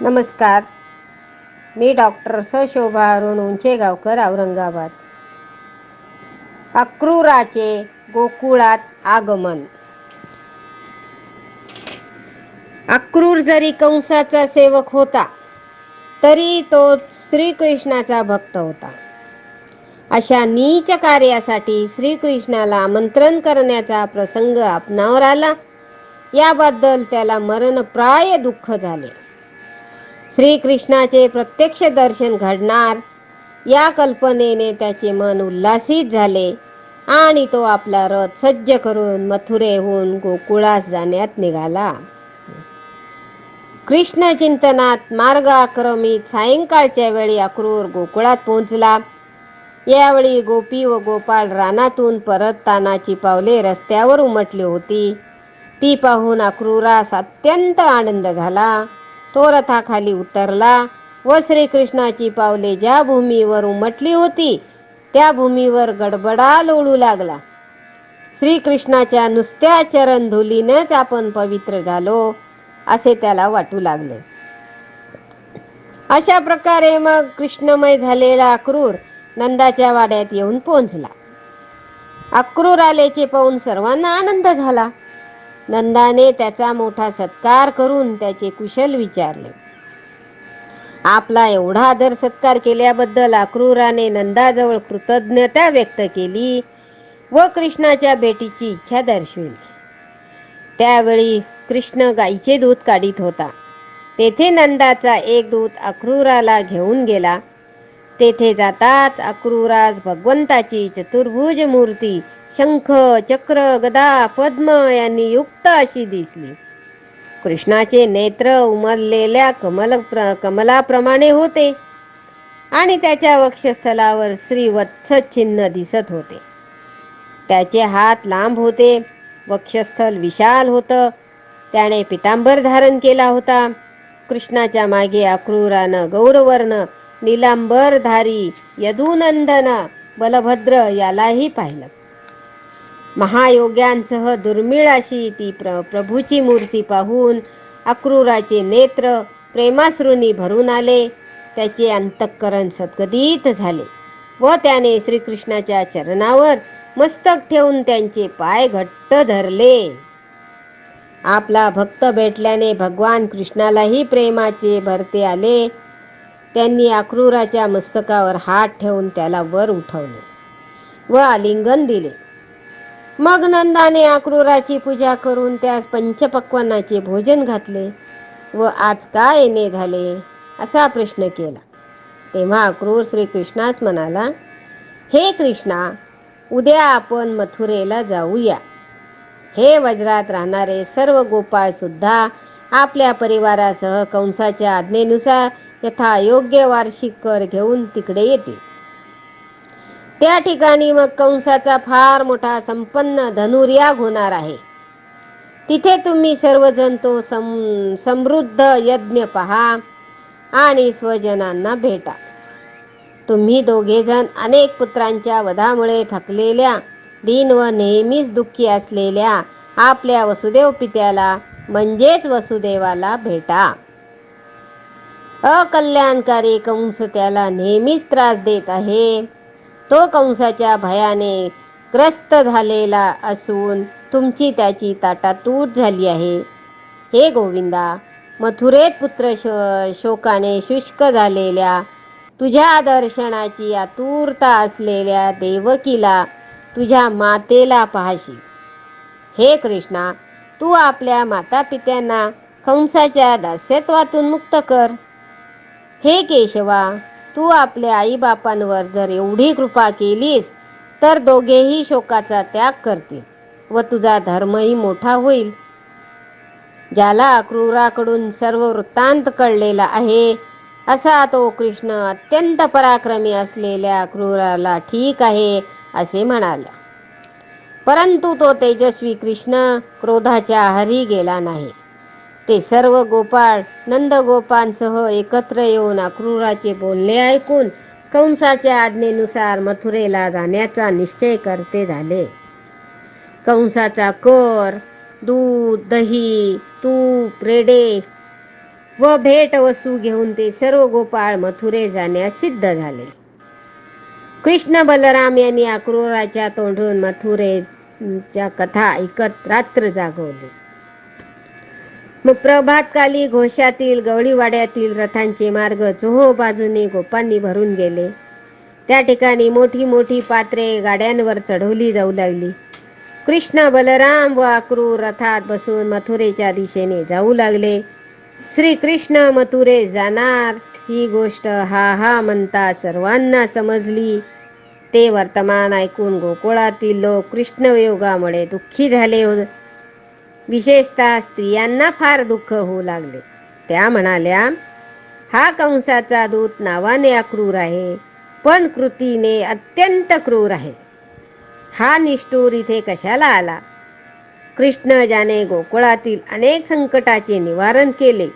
नमस्कार. मी डॉक्टर सशोभा अरुण उंचेगावकर औरंगाबाद. अक्रूराचे गोकुळात आगमन. अक्रूर जरी कंसाचा सेवक होता तरी तो श्रीकृष्णाचा भक्त होता. अशा नीच कार्यासाठी श्रीकृष्णाला आमंत्रण करण्याचा प्रसंग आपणावर आला. याबद्दल त्याला मरणप्राय दुःख झाले. श्रीकृष्णाचे प्रत्यक्ष दर्शन घडणार. या कल्पनेने त्याचे मन उल्हासित झाले आणि तो आपला रथ सज्ज करून मथुरेहून गोकुळास जाण्यात निघाला. कृष्ण चिंतनात मार्ग आक्रमित सायंकाळच्या वेळी अक्रूर गोकुळात पोहोचला. यावेळी गोपी व गोपाळ रानातून परततानाची पावले रस्त्यावर उमटली होती. ती पाहून अक्रूरास अत्यंत आनंद झाला. तो रथाखाली उतरला व श्रीकृष्णाची पावले ज्या भूमीवर उमटली होती त्या भूमीवर गडबडा लोळू लागला. श्रीकृष्णाच्या नुसत्या चरण धुलीनेच आपण पवित्र झालो असे त्याला वाटू लागले. अशा प्रकारे मग कृष्णमय झालेला अक्रूर नंदाच्या वाड्यात येऊन पोहोचला. अक्रूर आल्याचे पाहून सर्वांना आनंद झाला. नंदाने त्याचा मोठा सत्कार करून त्याचे कुशल विचारले. आपला एवढा आदर सत्कार केल्याबद्दल अक्रूराने नंदाजवळ कृतज्ञता व्यक्त केली व कृष्णाच्या भेटीची इच्छा दर्शविली. त्यावेळी कृष्ण गाईचे दूध काढीत होता. तेथे नंदाचा एक दूत अक्रूराला घेऊन गेला. तेथे जाताच अक्रूरास भगवंताची चतुर्भुज मूर्ती शंख चक्र गदा पद्म यांनी युक्त अशी दिसली. कृष्णाचे नेत्र उमरलेल्या कमल प्र कमलाप्रमाणे होते आणि त्याच्या वक्षस्थलावर श्रीवत्स चिन्ह दिसत होते. त्याचे हात लांब होते वक्षस्थल विशाल होतं त्याने पितांबर धारण केला होता. कृष्णाच्या मागे अक्रूरानं गौरवर्ण निलांबरधारी यदुनंदन बलभद्र यालाही पाहिलं. महायोग्यांसह दुर्मिळ अशी ती प्र प्रभूची मूर्ती पाहून अक्रूराचे नेत्र प्रेमाश्रूंनी भरून आले. त्याचे अंतःकरण सद्गदित झाले व त्याने श्रीकृष्णाच्या चरणावर मस्तक ठेवून त्यांचे पाय घट्ट धरले. आपला भक्त भेटल्याने भगवान कृष्णालाही प्रेमाचे भरते आले. त्यांनी अक्रूराच्या मस्तकावर हात ठेवून त्याला वर उठवले व आलिंगन दिले. मग नंदाने अक्रूराची पूजा करून त्यास पंचपक्वानाचे भोजन घातले व आज का येणे झाले असा प्रश्न केला. तेव्हा अक्रूर श्रीकृष्णास म्हणाला हे कृष्णा उद्या आपण मथुरेला जाऊया. हे वज्रात राहणारे सर्व गोपाळ सुद्धा आपल्या परिवारासह कंसाच्या आज्ञेनुसार यथा योग्य वार्षिक कर घेऊन तिकडे येतील. त्या ठिकाणी मग कंसाचा फार मोठा संपन्न धनुर्याग होणार आहे. तिथे तुम्ही सर्वजण तो सम समृद्ध यज्ञ पहा आणि स्वजनांना भेटा. तुम्ही दोघेजण अनेक पुत्रांच्या वधामुळे थकलेल्या दिन व नेहमीच दुःखी असलेल्या आपल्या वसुदेव पित्याला म्हणजेच वसुदेवाला भेटा. अकल्याणकारी कंस त्याला नेहमीच त्रास देत आहे. तो कंसाच्या भयाने ग्रस्त झालेला असून तुमची त्याची ताटातूट झाली आहे. हे गोविंदा मथुरेत पुत्र शो शोकाने शुष्क झालेल्या तुझ्या दर्शनाची आतुरता असलेल्या देवकीला तुझ्या मातेला पाहशी. हे कृष्णा तू आपल्या मातापित्यांना कंसाच्या दास्यत्वातून मुक्त कर. हे केशवा तू आपल्या आईबापांवर जर एवढी कृपा केलीस तर दोघेही शोकाचा त्याग करतील व तुझा धर्मही मोठा होईल. ज्याला क्रूराकडून सर्व वृत्तांत कळलेला आहे असा तो कृष्ण अत्यंत पराक्रमी असलेल्या क्रूराला ठीक आहे असे म्हणाला. परंतु तो तेजस्वी कृष्ण क्रोधाच्या आहारी गेला नाही. ते सर्व गोपाळ नंदगोपांसह एकत्र येऊन अक्रूराचे बोलणे ऐकून कंसाच्या आज्ञेनुसार मथुरेला जाण्याचा निश्चय करते झाले. कंसाचा कर दूध दही तूप रेडे व भेट वस्तू घेऊन ते सर्व गोपाळ मथुरे जाण्यास सिद्ध झाले. कृष्ण बलराम यांनी अक्रूराच्या तोंडून मथुरेच्या कथा ऐकत रात्र जागवली. मग प्रभातकाली घोषातील गवळीवाड्यातील रथांचे मार्ग चोहो बाजूने गोपांनी भरून गेले. त्या ठिकाणी मोठी मोठी पात्रे गाड्यांवर चढवली जाऊ लागली. कृष्ण बलराम व अक्रूर रथात बसून मथुरेच्या दिशेने जाऊ लागले. श्रीकृष्ण मथुरे जाणार ही गोष्ट हा हा म्हणता सर्वांना समजली. ते वर्तमान ऐकून गोकुळातील लोक कृष्णवियोगामुळे दुःखी झाले. विशेषतः स्त्रियांना फार दुःख होऊ लागले. त्या म्हणाल्या हा कंसाचा दूत नावाने अक्रूर आहे पण कृतीने अत्यंत क्रूर आहे. हा निष्ठूर इथे कशाला आला? कृष्ण ज्याने गोकुळातील अनेक संकटाचे निवारण केले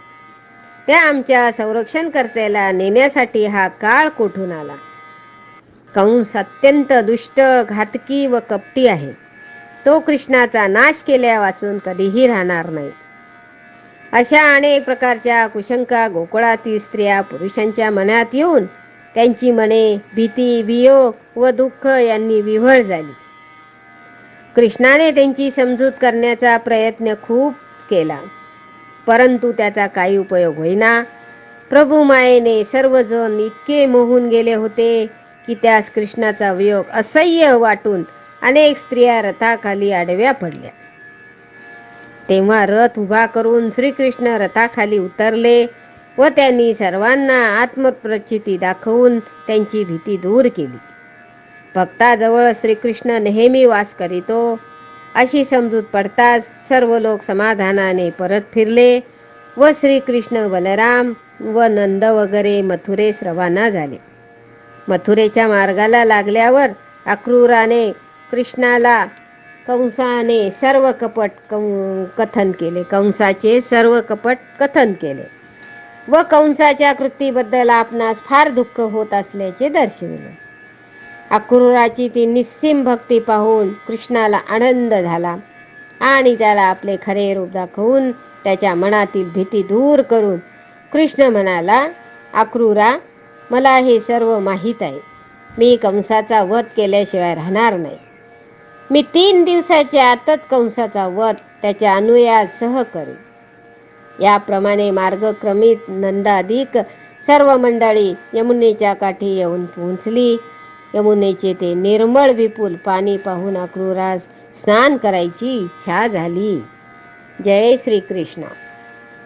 त्या आमच्या संरक्षणकर्त्याला नेण्यासाठी हा काळ कोठून आला? कंस अत्यंत दुष्ट घातकी व कपटी आहे. तो कृष्णाचा नाश केल्या वाचून कधीही राहणार नाही. अशा अनेक प्रकारच्या कुशंका गोकुळातील स्त्रिया पुरुषांच्या मनात येऊन त्यांची मने भीती वियोग व दुःख यांनी विव्हळ झाली. कृष्णाने त्यांची समजूत करण्याचा प्रयत्न खूप केला. परंतु त्याचा काही उपयोग होईना. प्रभू मायेने सर्वजण इतके मोहून गेले होते की त्यास कृष्णाचा वियोग असह्य वाटून अनेक स्त्रिया रथाखाली आडव्या पडल्या. तेव्हा रथ उभा करून श्रीकृष्ण रथाखाली उतरले व त्यांनी सर्वांना आत्मप्रचिती दाखवून त्यांची भीती दूर केली. भक्ताजवळ श्रीकृष्ण नेहमी वास करीतो. अशी समजूत पडताच सर्व लोक समाधानाने परत फिरले व श्रीकृष्ण बलराम व नंद वगैरे मथुरेस रवाना झाले. मथुरेच्या मार्गाला लागल्यावर अक्रूराने कृष्णाला कंसाने सर्व कपट कथन केले. कंसाचे सर्व कपट कथन केले. व कंसाच्या कृतीबद्दल आपणास फार दुःख होत असल्याचे दर्शविले. अक्रूराची ती निस्सीम भक्ती पाहून कृष्णाला आनंद झाला आणि त्याला आपले खरे रूप दाखवून त्याच्या मनातील भीती दूर करून कृष्ण म्हणाला अक्रूरा मला हे सर्व माहीत आहे. मी कंसाचा वध केल्याशिवाय राहणार नाही. मी तीन दिवसाच्या आतच कंसाचा वध त्याच्या अनुयासह करेन. याप्रमाणे मार्गक्रमित नंदाधिक सर्व मंडळी यमुनेच्या काठी येऊन पोहोचली. यमुनेचे ते निर्मळ विपुल पाणी पाहून अक्रूरास स्नान करायची इच्छा झाली. जय श्रीकृष्ण.